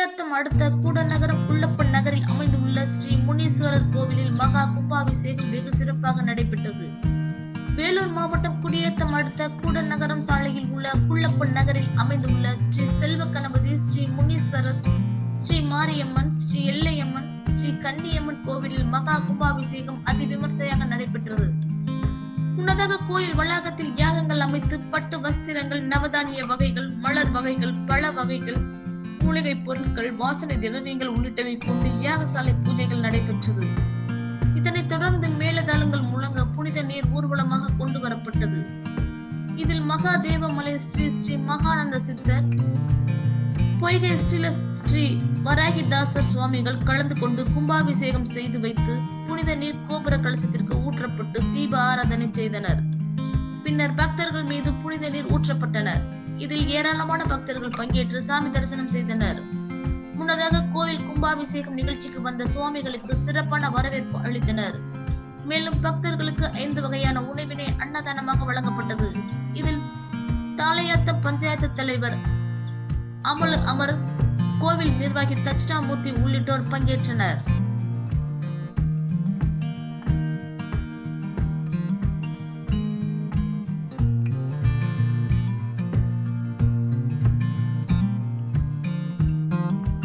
அடுத்த கூடநகரம் புள்ளப்பன் நகரில் அமைந்துள்ள ஸ்ரீ முனீஸ்வரர் கோவிலில் மகா கும்பாபிஷேகம் வெகு சிறப்பாக நடைபெற்றது. வேலூர் மாவட்டம் குடியேத்தம் அடுத்த கூடநகரம் சாலையில் உள்ள குள்ளப்பன் நகரில் அமைந்துள்ள ஸ்ரீ செல்வ கணபதி ஸ்ரீ முனீஸ்வரர் ஸ்ரீ மாரியம்மன் ஸ்ரீ எல்லையம்மன் ஸ்ரீ கன்னியம்மன் கோவிலில் மகா கும்பாபிஷேகம் அதி விமர்சையாக நடைபெற்றது. முன்னதாக கோயில் வளாகத்தில் யாகங்கள் அமைத்து பட்டு வஸ்திரங்கள் நவதானிய வகைகள் மலர் வகைகள் பழ வகைகள் மூலிகை பொருட்கள் வாசனை திரவியங்கள் உள்ளிட்டவை கொண்டு யாகசாலை பூஜைகள் நடைபெற்றது. இதனைத் தொடர்ந்து மேலதாளங்கள் முழங்க புனித நீர் ஊர்வலமாக கொண்டு வரப்பட்டது. இதில் மகாதேவமலை ஸ்ரீ ஸ்ரீ மகானந்த சித்தர் பொய்கை ஸ்ரீல ஸ்ரீ வராகிதாசர் சுவாமிகள் கலந்து கொண்டு கும்பாபிஷேகம் செய்து வைத்து புனித நீர் கோபுர கலசத்திற்கு ஊற்றப்பட்டு தீப ஆராதனை செய்தனர். பின்னர் பக்தர்கள் மீது புனித நீர் ஊற்றப்பட்டனர். இதில் ஏராளமான பக்தர்கள் பங்கேற்று சாமி தரிசனம் செய்தனர். முன்னதாக கோவில் கும்பாபிஷேகம் நிகழ்ச்சிக்கு வந்த சுவாமிகளுக்கு சிறப்பான வரவேற்பு அளித்தனர். மேலும் பக்தர்களுக்கு ஐந்து வகையான உணவினை அன்னதானமாக வழங்கப்பட்டது. இதில் தாளையாத்த பஞ்சாயத்து தலைவர் அமல் அமர் கோவில் நிர்வாகி தட்சிணாமூர்த்தி உள்ளிட்டோர் பங்கேற்றனர்.